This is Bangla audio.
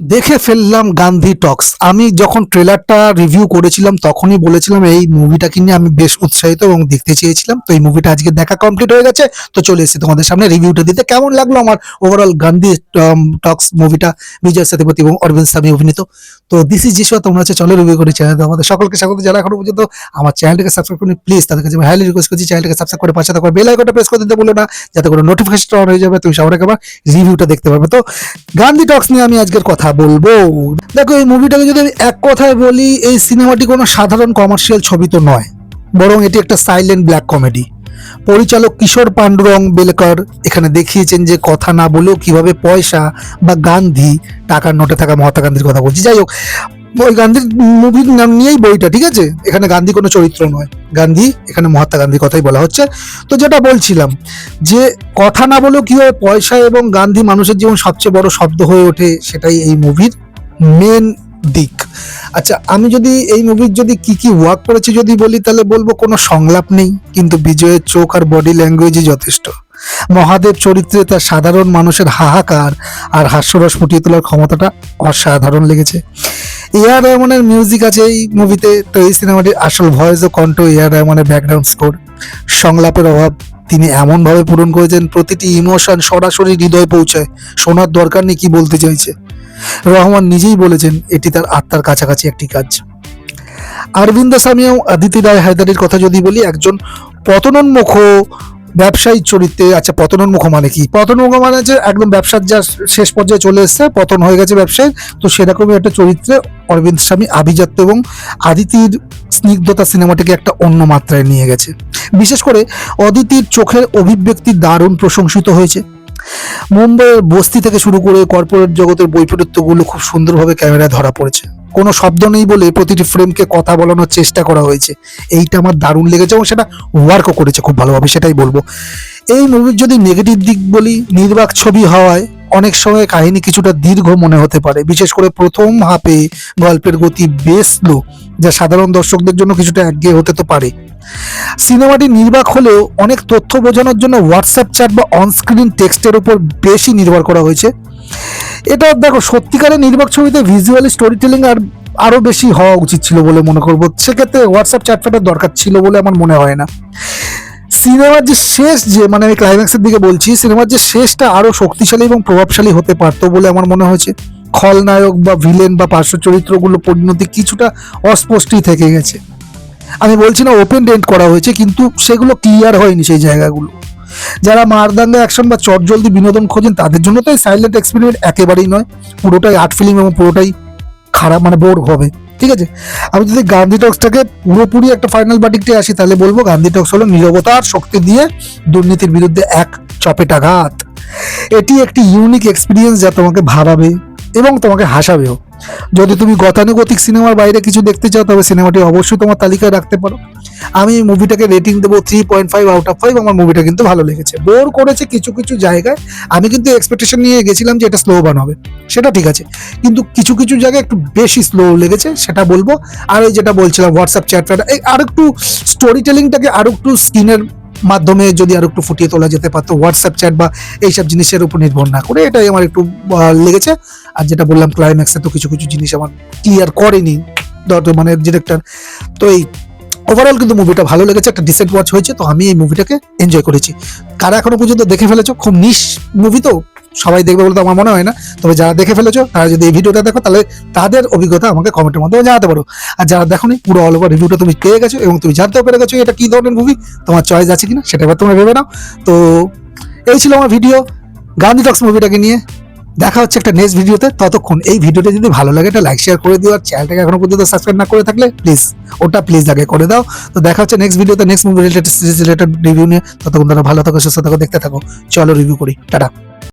দেখে ফেললাম গান্ধী টক্স। আমি যখন ট্রেলারটা রিভিউ করেছিলাম, তখনই বলেছিলাম, এই মুভিটাকে নিয়ে আমি বেশ উৎসাহিত এবং দেখতে চেয়েছিলাম। তো এই মুভিটা আজকে দেখা কমপ্লিট হয়ে গেছে। তো চলে এসেছি তোমাদের সামনে রিভিউটা দিতে। কেমন লাগল আমার ওভারঅল গান্ধী টক্স মুভিটা বিজয় সেতুপতি এবং অরবিন্দ স্বামী অভিনীত। তো দিস ইজ যিশু তোমরা হচ্ছে চলো রিভিউ করে চ্যানেল আমাদের সকলকে স্বাগত যারা এখনও পর্যন্ত আমার চ্যানেলটাকে সাবস্ক্রাইব করুন। প্লিজ তাদের কাছে হাইলি রিকোয়েস্ট করছি চ্যানেলটাকে সাবস্ক্রাইব করে পাশে থাকবে বেল আইকনটা প্রেস করে দিতে বলো না, যাতে করে নোটিফিকেশন অন হয়ে যাবে, তুমি সবার একবার রিভিউটা দেখতে পারবে। তো গান্ধী টক্স নিয়ে আমি আজকের কথা বলব। দেখো, এই মুভিটাকে যদি এক কথায় বলি, এই সিনেমাটি কোনো সাধারণ কমার্শিয়াল ছবি তো নয়। বরং এটি একটা সাইলেন্ট ব্ল্যাক কমেডি পরিচালক কিশোর পাণ্ডুরং বেলকর এখানে দেখিয়েছেন যে, কথা না বলেও কীভাবে পয়সা বা গান্ধী, টাকার নোটে থাকা মহাত্মা গান্ধীর কথা বলছি। যাই হোক ওই গান্ধীর মুভির নাম নিয়েই বইটা, ঠিক আছে? এখানে গান্ধী কোনো চরিত্র নয়। গান্ধী, এখানে মহাত্মা গান্ধীর কথাই বলা হচ্ছে। তো যেটা বলছিলাম, যে কথা না বলেও কীভাবে পয়সা এবং গান্ধী মানুষের জীবন সবচেয়ে বড় শব্দ হয়ে ওঠে, সেটাই এই মুভির মেন দিক। আচ্ছা আমি যদি এই মুভির যদি কি কি ওয়ার্ক করেছি যদি বলি, তাহলে বলব কোনো সংলাপ নেই, কিন্তু বিজয়ের চোখ আর বডি ল্যাঙ্গুয়েজই যথেষ্ট। মহাদেব চরিত্রে তার সাধারণ মানুষের হাহাকার আর হাস্যরস ফুটিয়ে তোলার ক্ষমতাটা অসাধারণ লেগেছে। এআর রহমানের মিউজিক আছে এই মুভিতে তো এই সিনেমাটির আসল ভয়েস ও কণ্ঠ এআর রহমানের ব্যাকগ্রাউন্ড স্কোর সংলাপের অভাব তিনি এমনভাবে পূরণ করেছেন, প্রতিটি ইমোশন সরাসরি হৃদয়ে পৌঁছায়। শোনার দরকার নেই কি বলতে চাইছে। রহমান নিজেই বলেছেন, এটি তার আত্মার কাছাকাছি একটি কাজ। অরবিন্দ স্বামী ও আদিতি রায় হায়দারির কথা যদি বলি, একজন পতনোন্মুখ ব্যবসায়ী চরিত্রে আচ্ছা পতনোন্মুখ মানে কি? পতনোন্মুখ মানে যে একদম ব্যবসার যা শেষ পর্যায়ে চলে এসছে, পতন হয়ে গেছে ব্যবসায় তো সেরকমই একটা চরিত্রে অরবিন্দ স্বামী আভিজাত্য এবং আদিতির স্নিগ্ধতা সিনেমাটিকে একটা অন্য মাত্রায় নিয়ে গেছে। বিশেষ করে অদিতির চোখের অভিব্যক্তি দারুণ প্রশংসিত হয়েছে। মুম্বাইয়ের বস্তি থেকে শুরু করে কর্পোরেট জগতের বৈপরীত্যগুলো খুব সুন্দরভাবে ক্যামেরায় ধরা পড়েছে। কোনো শব্দ নেই বলে প্রতিটি ফ্রেমকে কথা বলানোর চেষ্টা করা হয়েছে। এইটা আমার দারুণ লেগেছে এবং সেটা ওয়ার্কও করেছে খুব ভালোভাবে সেটাই বলব। এই মুভির যদি নেগেটিভ দিক বলি, নির্বাক ছবি হওয়ায় অনেক সময় কাহিনী কিছুটা দীর্ঘ মনে হতে পারে। বিশেষ করে প্রথম হাফে গল্পের গতি বেশ স্লো যা সাধারণ দর্শকদের জন্য কিছুটা একঘেয়ে হতে তো পারে। সিনেমাটি নির্বাক হলেও অনেক তথ্য বোঝানোর জন্য হোয়াটসঅ্যাপ চ্যাট বা অনস্ক্রিন টেক্সটের উপর বেশি নির্ভর করা হয়েছে। এটা দেখো, সত্যিকারের নির্বাক ছবিতে ভিজুয়ালি স্টোরি টেলিং আর আরও বেশি হওয়া উচিত ছিল বলে মনে করব। সেক্ষেত্রে হোয়াটসঅ্যাপ চ্যাট ফ্যাটের দরকার ছিল বলে আমার মনে হয় না। সিনেমার যে শেষ যে মানে আমি ক্লাইম্যাক্সের দিকে বলছি, সিনেমার যে শেষটা আরও শক্তিশালী এবং প্রভাবশালী হতে পারতো বলে আমার মনে হয়েছে। খলনায়ক বা ভিলেন বা পার্শ্ব চরিত্রগুলো পরিণতি কিছুটা অস্পষ্টই থেকে গেছে। আমি বলছি না ওপেন ডেন্ট করা হয়েছে, কিন্তু সেগুলো ক্লিয়ার হয়নি সেই জায়গাগুলো। যারা মারদাঙ্গা অ্যাকশন বা চটজলদি বিনোদন খোঁজেন, তাদের জন্য তো এই সাইলেন্ট এক্সপেরিমেন্ট একেবারেই নয়। পুরোটাই আর্ট ফিল্ম এবং পুরোটাই খারাপ মানে বোর হবে। ঠিক আছে? আমি যদি গান্ধী টক্সটাকে পুরোপুরি একটা ফাইনাল বাটিকটে আসি, তাহলে বলব গান্ধী টক্স হলো নীরবতার শক্তি দিয়ে দুর্নীতির বিরুদ্ধে এক চপেটাঘাত এটি একটি ইউনিক এক্সপিরিয়েন্স যা তোমাকে ভাবাবে এবং তোমাকে হাসাবেও। যদি তুমি গতানুগতিক সিনেমার বাইরে কিছু দেখতে চাও, তবে সিনেমাটি অবশ্যই তোমার তালিকায় রাখতে পারো। আমি মুভিটাকে রেটিং দেবো three point five out of five আমার মুভিটা কিন্তু ভালো লেগেছে। বোর করেছে কিছু কিছু জায়গায়। আমি কিন্তু এক্সপেকটেশন নিয়ে গেছিলাম যে এটা স্লো বান হবে। সেটা ঠিক আছে। কিন্তু কিছু কিছু জায়গায় একটু বেশি স্লো লেগেছে, সেটা বলব। আর ওই যেটা বলছিলাম হোয়াটসঅ্যাপ চ্যাট আর একটু স্টোরি টেলিংটাকে আরও একটু স্ক্রিনের মাধ্যমে যদি আর একটু ফুটিয়ে তোলা যেতে পারতো হোয়াটসঅ্যাপ চ্যাট বা এইসব জিনিসের উপর নির্ভর না করে, এটাই আমার একটু লেগেছে। আর যেটা বললাম ক্লাইম্যাক্সে তো কিছু কিছু জিনিস আমার ক্লিয়ার করেনি। মানে ডিরেক্টর তো এই ওভারঅল কিন্তু মুভিটা ভালো লেগেছে, একটা ডিসেন্ট ওয়াচ হয়েছে, তো আমি এই মুভিটাকে এনজয় করেছি। কারা এখনও পর্যন্ত দেখে ফেলেছো? খুব নিশ মুভি তো। সবাই দেখবে বলে তো আমার মনে হয় না। তবে যারা দেখে ফেলেছো, তারা যদি এই ভিডিওটা দেখো, তাহলে তাদের অভিজ্ঞতা আমাকে কমেন্টের মাধ্যমে জানাতে পারো। আর যারা দেখোনি, পুরো অল ওভার রিভিউটা তুমি পেয়ে গেছো এবং তুমি জানতেও পেরে গেছো, এটা কি ধরনের মুভি তোমার চয়েস আছে কিনা, সেটা এবার তোমরা ভেবে নাও। তো এই ছিল আমার ভিডিও গান্ধী টক্স মুভিটাকে নিয়ে। দেখা হচ্ছে একটা নেক্সট ভিডিওতে ততক্ষণ এই ভিডিওটা যদি ভালো লাগে, এটা লাইক শেয়ার করে দিও। আর চ্যানেলটাকে এখনও পর্যন্ত সাবস্ক্রাইব না করে থাকলে প্লিজ ওটা প্লিজ আগে করে দাও। তো দেখা হচ্ছে নেক্সট ভিডিওতে next movie related series related review নিয়ে। ততক্ষণ তারা ভালো থাকো, সুস্থ থাকো, দেখতে থাকো। চলো রিভিউ করি। টাটা।